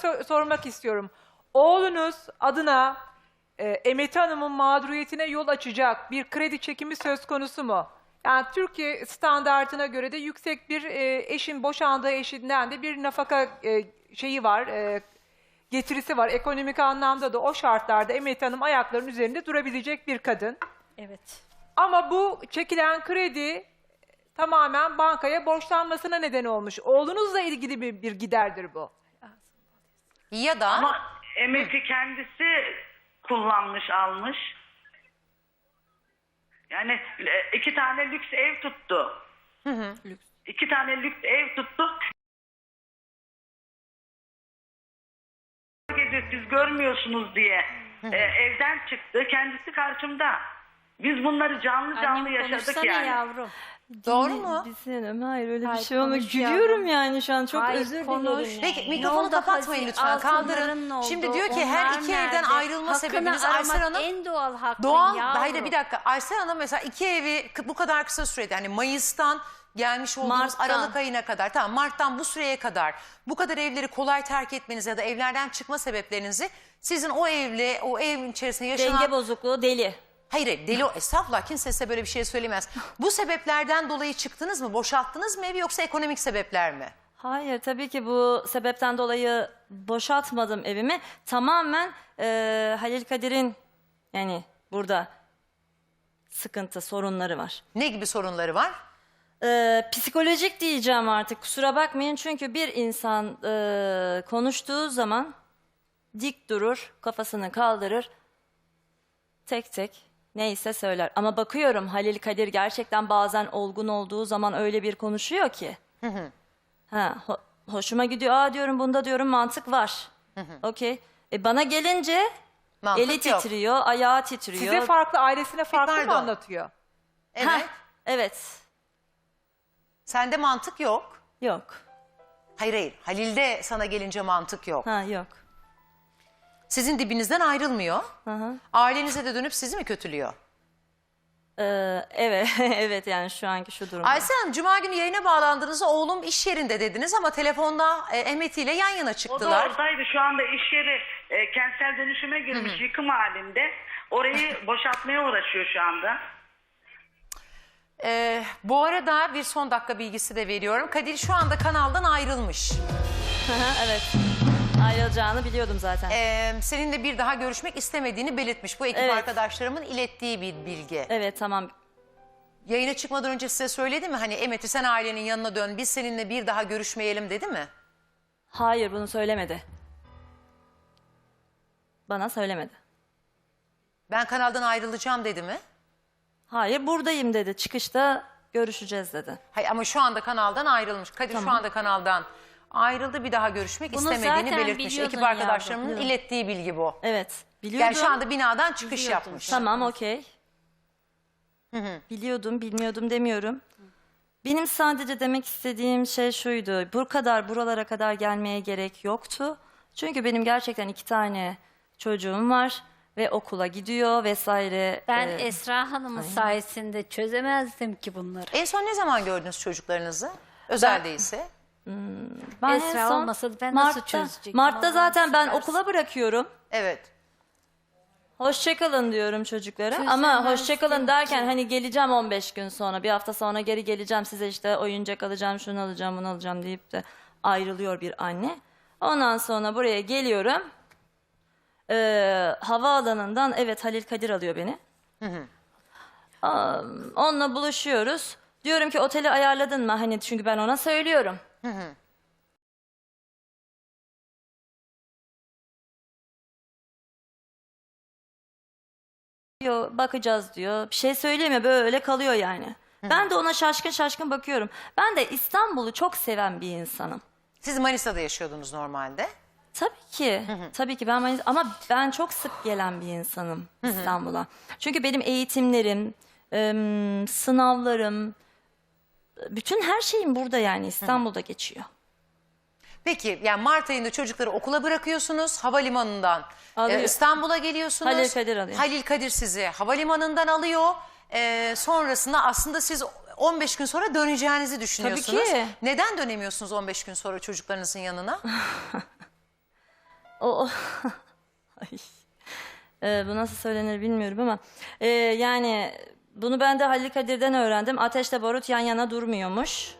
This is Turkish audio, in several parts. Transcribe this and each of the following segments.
so- sormak istiyorum. Oğlunuz adına e, Emet Hanım'ın mağduriyetine yol açacak bir kredi çekimi söz konusu mu? Yani Türkiye standartına göre de yüksek bir e, eşin boşandığı eşinden de bir nafaka e, şeyi var, e, getirisi var. Ekonomik anlamda da o şartlarda Emet Hanım ayaklarının üzerinde durabilecek bir kadın. Evet. Ama bu çekilen kredi tamamen bankaya borçlanmasına neden olmuş. Oğlunuzla ilgili bir, bir giderdir bu. Ya da Ama emeti kendisi kullanmış almış. Yani e, iki tane lüks ev tuttu. İki tane lüks ev tuttu. Gece siz görmüyorsunuz diye e, evden çıktı. Kendisi karşımda. Biz bunları canlı canlı Annem yaşadık konuşsana yani. yavrum. doğru mu? Bir senem hayır öyle Hayır, bir şey olmuyor. konuş Gülüyorum yani şu an çok Hayır, özür konuş. dilerim. yani. Peki Ne mikrofonu oldu kapatmayın lütfen altınların kaldırın. ne oldu? Şimdi diyor ki her Onlar iki evden nerede? ayrılma Hakkını sebebiniz aramak Aysel Hanım. en doğal hakkın Doğal, yavrum. hayır bir dakika. Aysel Hanım mesela iki evi kı- bu kadar kısa sürede yani Mayıs'tan gelmiş olduğumuz Mart'tan. Aralık ayına kadar tamam Mart'tan bu süreye kadar bu kadar evleri kolay terk etmeniz ya da evlerden çıkma sebeplerinizi sizin o evle o evin içerisinde yaşanan Denge bozukluğu deli. Hayır hayır, deli o. Estağfurullah kimse size böyle bir şey söylemez. Bu sebeplerden dolayı çıktınız mı? Boşalttınız mı evi yoksa ekonomik sebepler mi? Hayır tabii ki bu sebepten dolayı boşaltmadım evimi. Tamamen e, Halil Kadir'in yani burada sıkıntı sorunları var. Ne gibi sorunları var? E, psikolojik diyeceğim artık kusura bakmayın çünkü bir insan e, konuştuğu zaman dik durur kafasını kaldırır tek tek neyse söyler. Ama bakıyorum Halil Kadir gerçekten bazen olgun olduğu zaman öyle bir konuşuyor ki. Ha, ho- hoşuma gidiyor. Aa diyorum bunda diyorum mantık var. Okey. E bana gelince Mantık eli yok. titriyor, ayağı titriyor. Size farklı, ailesine farklı mı pardon. anlatıyor? Evet. Heh, evet. Sende mantık yok. Yok. Hayır hayır. Halil'de sana gelince mantık yok. Ha yok. Sizin dibinizden ayrılmıyor. Hı hı. Ailenize de dönüp sizi mi kötülüyor? Ee, evet, evet yani şu anki şu durumda. Aysel Hanım Cuma günü yayına bağlandığınızda oğlum iş yerinde dediniz ama telefonda e, Emet ile yan yana O da çıktılar. oradaydı. Şu anda iş yeri e, kentsel dönüşüme girmiş yıkım halinde. Orayı boşaltmaya uğraşıyor şu anda. Ee, bu arada bir son dakika bilgisi de veriyorum. Kadir şu anda kanaldan ayrılmış. Hı hı, evet. Ayrılacağını biliyordum zaten. Ee, seninle bir daha görüşmek istemediğini belirtmiş. Bu ekip Evet. arkadaşlarımın ilettiği bir bilgi. Evet tamam. Yayına çıkmadan önce size söyledi mi? Hani Emet'i sen ailenin yanına dön biz seninle bir daha görüşmeyelim dedi mi? Hayır bunu söylemedi. Bana söylemedi. Ben kanaldan ayrılacağım dedi mi? Hayır buradayım dedi. Çıkışta görüşeceğiz dedi. Hayır ama şu anda kanaldan ayrılmış. Kadir şu anda kanaldan ayrıldı bir daha görüşmek Bunu istemediğini zaten belirtmiş. biliyordun Ekip arkadaşlarımın yavrum. ilettiği bilgi bu. Evet. Biliyordum. Yani şu anda binadan çıkış Biliyordun. yapmış. Tamam okey. Biliyordum, bilmiyordum demiyorum. Benim sadece demek istediğim şey şuydu. Bu kadar buralara kadar gelmeye gerek yoktu. Çünkü benim gerçekten iki tane çocuğum var ve okula gidiyor vesaire. Ben Ee, Esra Hanım'ın sayesinde çözemezdim ki bunları. En son ne zaman gördünüz çocuklarınızı? Özel değilse. Ben en Esra son olmasa ben nasıl Mart'ta, çözecektim? Mart'ta Allah'ım zaten ben okula bırakıyorum. Evet. Hoşçakalın diyorum çocuklara. Çözemezdim Ama hoşçakalın derken ki. hani geleceğim 15 gün sonra. Bir hafta sonra geri geleceğim size işte oyuncak alacağım, şunu alacağım, bunu alacağım deyip de ayrılıyor bir anne. Ondan sonra buraya geliyorum. Ee, havaalanından evet Halil Kadir alıyor beni. Aa, onunla buluşuyoruz. Diyorum ki oteli ayarladın mı? Hani çünkü ben ona söylüyorum. Diyor, bakacağız diyor. Bir şey söylemiyor böyle kalıyor yani. Ben de ona şaşkın şaşkın bakıyorum. Ben de İstanbul'u çok seven bir insanım. Siz Manisa'da yaşıyordunuz normalde. Tabii ki. Tabii ki ben Manis- ama ben çok sık gelen bir insanım İstanbul'a. Çünkü benim eğitimlerim, em, sınavlarım, bütün her şeyim burada yani İstanbul'da geçiyor. Peki yani Mart ayında çocukları okula bırakıyorsunuz havalimanından Alıyor. e, İstanbul'a geliyorsunuz. Halil Kadir alıyor. Halil Kadir sizi havalimanından alıyor. E, sonrasında aslında siz 15 gün sonra döneceğinizi düşünüyorsunuz. ki. Neden dönemiyorsunuz 15 gün sonra çocuklarınızın yanına? O, Ay. Ee, bu nasıl söylenir bilmiyorum ama ee, yani bunu ben de Halil Kadir'den öğrendim. Ateşle barut yan yana durmuyormuş.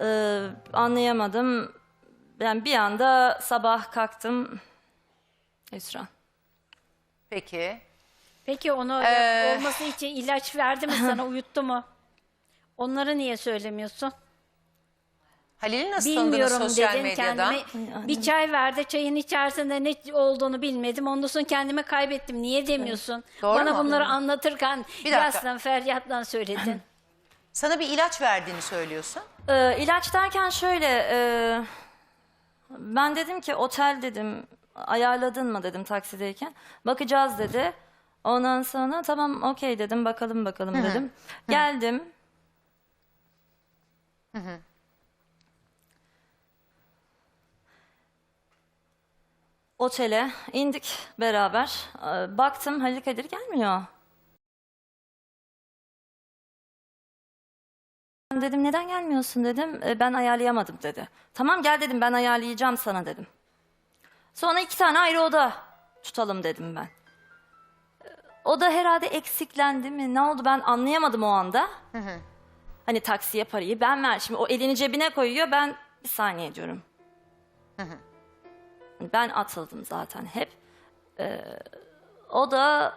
Ee, anlayamadım. Ben bir anda sabah kalktım. Esra. Peki. Peki onu Ee, olması için ilaç verdi mi sana uyuttu mu? Onları niye söylemiyorsun? Halil'i nasıl tanıdınız Bilmiyorum sosyal dedim medyadan? kendime. Bir çay verdi çayın içerisinde ne olduğunu bilmedim. Ondan sonra kendimi kaybettim. Niye demiyorsun? Doğru Bana mu? bunları anlatırken Bir dakika. yaslan feryatla söyledin. Sana bir ilaç verdiğini söylüyorsun. Ee, ilaç derken şöyle e, ben dedim ki otel dedim ayarladın mı dedim taksideyken bakacağız dedi. Ondan sonra tamam okey dedim bakalım bakalım dedim. Geldim. Otele indik beraber. Ee, Baktım Halil Kadir gelmiyor. Dedim neden gelmiyorsun dedim. "E, ben ayarlayamadım dedi. Tamam gel dedim ben ayarlayacağım sana dedim. Sonra iki tane ayrı oda tutalım dedim ben. E, O da herhalde eksiklendi mi ne oldu ben anlayamadım o anda. Hani taksiye parayı ben ver. Şimdi o elini cebine koyuyor ben bir saniye diyorum. Ben atıldım zaten hep. E, o da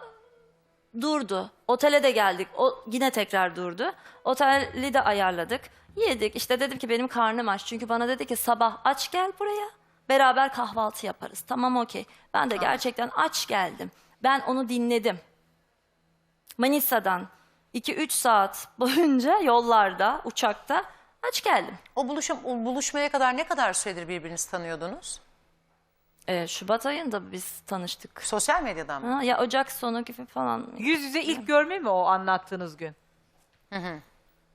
durdu. Otele de geldik. O yine tekrar durdu. Oteli de ayarladık. Yedik. İşte dedim ki benim karnım aç. Çünkü bana dedi ki sabah aç gel buraya. Beraber kahvaltı yaparız. Tamam okey. Ben de gerçekten aç geldim. Ben onu dinledim. Manisa'dan 2-3 saat boyunca yollarda, uçakta aç geldim. O, buluşum, buluşmaya kadar ne kadar süredir birbirinizi tanıyordunuz? Ee, Şubat ayında biz tanıştık. Sosyal medyadan mı? Ha, ya Ocak sonu gibi falan. Yüz yüze ilk görme mi o anlattığınız gün?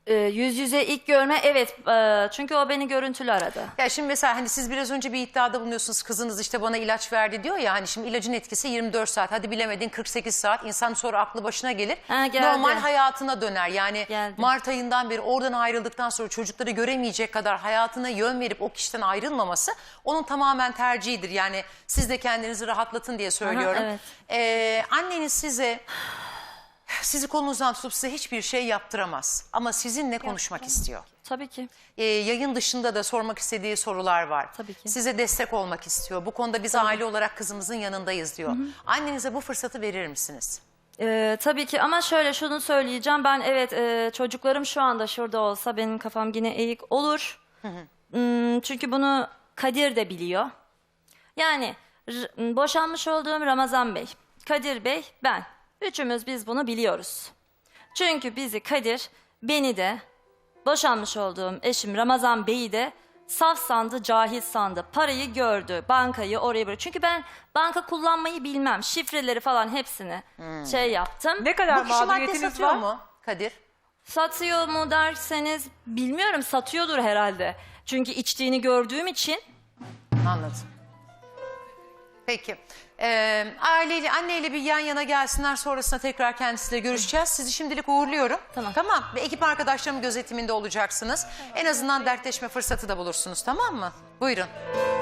Ee, yüz yüze ilk görme evet. Ee, çünkü o beni görüntülü aradı. Ya şimdi mesela hani siz biraz önce bir iddiada bulunuyorsunuz kızınız işte bana ilaç verdi diyor ya hani şimdi ilacın etkisi 24 saat hadi bilemedin 48 saat insan sonra aklı başına gelir. Ha, geldi. Normal hayatına döner yani Geldi. Mart ayından beri oradan ayrıldıktan sonra çocukları göremeyecek kadar hayatına yön verip o kişiden ayrılmaması onun tamamen tercihidir. Yani siz de kendinizi rahatlatın diye söylüyorum. evet. Ee, anneniz size sizi kolunuzdan tutup size hiçbir şey yaptıramaz ama sizinle konuşmak istiyor. Tabii ki. Ee, yayın dışında da sormak istediği sorular var. Tabii ki. Size destek olmak istiyor. Bu konuda biz aile olarak kızımızın yanındayız diyor. Annenize bu fırsatı verir misiniz? Ee, tabii ki ama şöyle şunu söyleyeceğim. Ben evet e, çocuklarım şu anda şurada olsa benim kafam yine eğik olur. Hmm, çünkü bunu Kadir de biliyor. Yani boşanmış olduğum Ramazan Bey, Kadir Bey, ben. Üçümüz biz bunu biliyoruz. Çünkü bizi Kadir, beni de, boşanmış olduğum eşim Ramazan Bey'i de saf sandı, cahil sandı. Parayı gördü, bankayı oraya bırak. Çünkü ben banka kullanmayı bilmem. Şifreleri falan hepsini şey yaptım. Ne kadar bu kişi madde mağduriyetiniz satıyor var? mu Kadir? Satıyor mu derseniz bilmiyorum satıyordur herhalde. Çünkü içtiğini gördüğüm için Anladım. Peki. Ee, aileyle, anneyle bir yan yana gelsinler sonrasında tekrar kendisiyle görüşeceğiz. Sizi şimdilik uğurluyorum. Tamam. Tamam. Ve ekip arkadaşlarım gözetiminde olacaksınız. En azından dertleşme fırsatı da bulursunuz tamam mı? Buyurun.